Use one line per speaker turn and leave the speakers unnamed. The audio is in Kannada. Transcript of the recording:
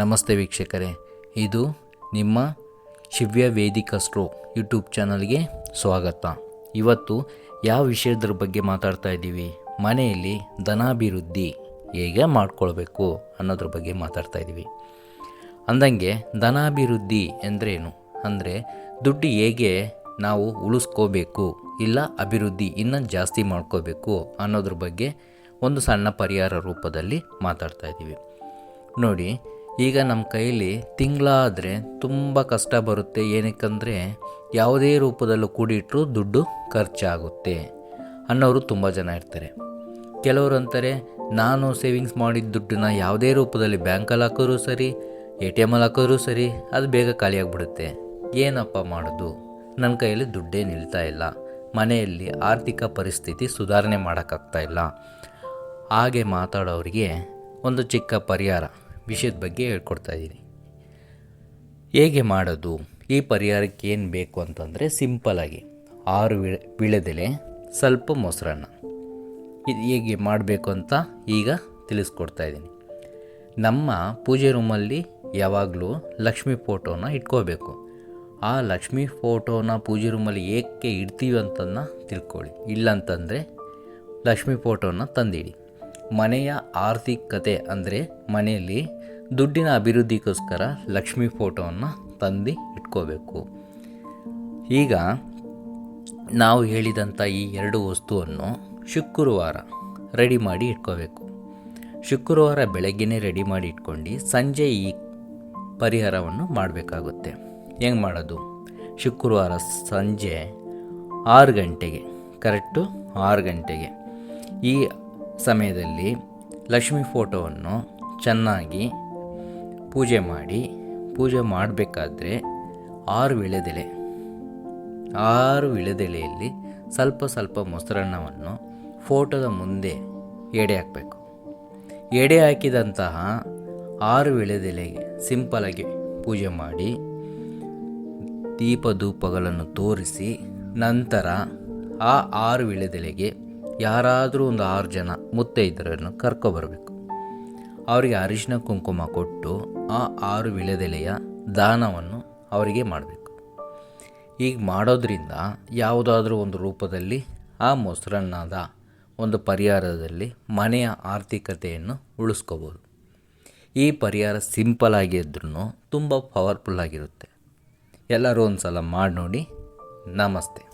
ನಮಸ್ತೆ ವೀಕ್ಷಕರೇ. ಇದು ನಿಮ್ಮ ಶಿವ್ಯ ವೇದಿಕಸ್ಟ್ರೋ ಯೂಟ್ಯೂಬ್ ಚಾನಲ್ಗೆ ಸ್ವಾಗತ. ಇವತ್ತು ಯಾವ ವಿಷಯದ್ರ ಬಗ್ಗೆ ಮಾತಾಡ್ತಾ ಇದ್ದೀವಿ? ಮನೆಯಲ್ಲಿ ಧನಾಭಿವೃದ್ಧಿ ಹೇಗೆ ಮಾಡ್ಕೊಳ್ಬೇಕು ಅನ್ನೋದ್ರ ಬಗ್ಗೆ ಮಾತಾಡ್ತಾ ಇದ್ದೀವಿ. ಅಂದಂಗೆ ಧನಾಭಿವೃದ್ಧಿ ಎಂದರೇನು? ಅಂದರೆ ದುಡ್ಡು ಹೇಗೆ ನಾವು ಉಳಿಸ್ಕೋಬೇಕು ಇಲ್ಲ ಅಭಿವೃದ್ಧಿ ಇನ್ನೂ ಜಾಸ್ತಿ ಮಾಡ್ಕೋಬೇಕು ಅನ್ನೋದ್ರ ಬಗ್ಗೆ ಒಂದು ಸಣ್ಣ ಪರಿಹಾರ ರೂಪದಲ್ಲಿ ಮಾತಾಡ್ತಾ ಇದ್ದೀವಿ. ನೋಡಿ ಈಗ ನಮ್ಮ ಕೈಯಲ್ಲಿ ತಿಂಗಳಾದರೆ ತುಂಬ ಕಷ್ಟ ಬರುತ್ತೆ. ಏನಕ್ಕಂದರೆ ಯಾವುದೇ ರೂಪದಲ್ಲೂ ಕೂಡಿಟ್ಟರೂ ದುಡ್ಡು ಖರ್ಚಾಗುತ್ತೆ ಅನ್ನೋರು ತುಂಬ ಜನ ಇರ್ತಾರೆ. ಕೆಲವರು ಅಂತಾರೆ ನಾನು ಸೇವಿಂಗ್ಸ್ ಮಾಡಿದ ದುಡ್ಡನ್ನ ಯಾವುದೇ ರೂಪದಲ್ಲಿ ಬ್ಯಾಂಕಲ್ಲಿ ಹಾಕೋರು ಸರಿ ಎ ಟಿ ಎಮಲ್ಲಿ ಹಾಕೋರು ಸರಿ, ಅದು ಬೇಗ ಖಾಲಿಯಾಗಿಬಿಡುತ್ತೆ ಏನಪ್ಪ ಮಾಡೋದು? ನನ್ನ ಕೈಯಲ್ಲಿ ದುಡ್ಡೇ ನಿಲ್ತಾ ಇಲ್ಲ. ಮನೆಯಲ್ಲಿ ಆರ್ಥಿಕ ಪರಿಸ್ಥಿತಿ ಸುಧಾರಣೆ ಮಾಡೋಕ್ಕಾಗ್ತಾ ಇಲ್ಲ. ಹಾಗೆ ಮಾತಾಡೋರಿಗೆ ಒಂದು ಚಿಕ್ಕ ಪರಿಹಾರ. ವಿಷಯದ ಬಗ್ಗೆ ಹೇಳ್ಕೊಡ್ತಾ ಇದ್ದೀನಿ. ಹೇಗೆ ಮಾಡೋದು? ಈ ಪರಿಹಾರಕ್ಕೆ ಏನು ಬೇಕು ಅಂತಂದರೆ ಸಿಂಪಲಾಗಿ ಆರು ವಿಳೆ ವಿಳೆದೆಲೆ ಸ್ವಲ್ಪ ಮೊಸರನ್ನ. ಇದು ಹೇಗೆ ಮಾಡಬೇಕು ಅಂತ ಈಗ ತಿಳಿಸ್ಕೊಡ್ತಾ ಇದ್ದೀನಿ. ನಮ್ಮ ಪೂಜೆ ರೂಮಲ್ಲಿ ಯಾವಾಗಲೂ ಲಕ್ಷ್ಮಿ ಫೋಟೋನ ಇಟ್ಕೋಬೇಕು. ಆ ಲಕ್ಷ್ಮಿ ಫೋಟೋನ ಪೂಜೆ ರೂಮಲ್ಲಿ ಏಕೆ ಇಡ್ತೀವಿ ಅಂತನ್ನ ತಿಳ್ಕೊಳ್ಳಿ. ಇಲ್ಲಂತಂದರೆ ಲಕ್ಷ್ಮಿ ಫೋಟೋನ ತಂದಿಡಿ. ಮನೆಯ ಆರ್ಥಿಕತೆ ಅಂದರೆ ಮನೆಯಲ್ಲಿ ದುಡ್ಡಿನ ಅಭಿವೃದ್ಧಿಗೋಸ್ಕರ ಲಕ್ಷ್ಮಿ ಫೋಟೋವನ್ನು ತಂದು ಇಟ್ಕೋಬೇಕು. ಈಗ ನಾವು ಹೇಳಿದಂಥ ಈ ಎರಡು ವಸ್ತುವನ್ನು ಶುಕ್ರವಾರ ರೆಡಿ ಮಾಡಿ ಇಟ್ಕೋಬೇಕು. ಶುಕ್ರವಾರ ಬೆಳಗ್ಗೆನೇ ರೆಡಿ ಮಾಡಿ ಇಟ್ಕೊಂಡು ಸಂಜೆ ಈ ಪರಿಹಾರವನ್ನು ಮಾಡಬೇಕಾಗುತ್ತೆ. ಹೆಂಗೆ ಮಾಡೋದು? ಶುಕ್ರವಾರ ಸಂಜೆ ಆರು ಗಂಟೆಗೆ, ಕರೆಕ್ಟು ಆರು ಗಂಟೆಗೆ. ಈ ಸಮಯದಲ್ಲಿ ಲಕ್ಷ್ಮಿ ಫೋಟೋವನ್ನು ಚೆನ್ನಾಗಿ ಪೂಜೆ ಮಾಡಿ, ಪೂಜೆ ಮಾಡಬೇಕಾದ್ರೆ ಆರು ವಿಳೆದೆಲೆ ಆರು ವಿಳೆದೆಲೆಯಲ್ಲಿ ಸ್ವಲ್ಪ ಸ್ವಲ್ಪ ಮೊಸರನ್ನವನ್ನು ಫೋಟೋದ ಮುಂದೆ ಎಡೆ ಹಾಕಬೇಕು. ಎಡೆ ಹಾಕಿದಂತಹ ಆರು ವಿಳೆದೆಲೆಗೆ ಸಿಂಪಲಾಗಿ ಪೂಜೆ ಮಾಡಿ ದೀಪ ಧೂಪಗಳನ್ನು ತೋರಿಸಿ ನಂತರ ಆ ಆರು ವಿಳೆದೆಲೆಗೆ ಯಾರಾದರೂ ಒಂದು ಆರು ಜನ ಮುತ್ತೈದರನ್ನು ಕರ್ಕೊಬರಬೇಕು ಅವರಿಗೆ ಅರಿಶಿನ ಕುಂಕುಮ ಕೊಟ್ಟು ಆ ಆರು ವಿಳೆದೆಲೆಯ ದಾನವನ್ನು ಅವರಿಗೆ ಮಾಡಬೇಕು. ಈಗ ಮಾಡೋದ್ರಿಂದ ಯಾವುದಾದ್ರೂ ಒಂದು ರೂಪದಲ್ಲಿ ಆ ಮೊಸರನ್ನಾದ ಒಂದು ಪರಿಹಾರದಲ್ಲಿ ಮನೆಯ ಆರ್ಥಿಕತೆಯನ್ನು ಉಳಿಸ್ಕೋಬೋದು. ಈ ಪರಿಹಾರ ಸಿಂಪಲ್ ಇದ್ರೂ ತುಂಬ ಪವರ್ಫುಲ್ ಆಗಿರುತ್ತೆ. ಎಲ್ಲರೂ ಒಂದು ಸಲ ಮಾಡಿ ನೋಡಿ. ನಮಸ್ತೆ.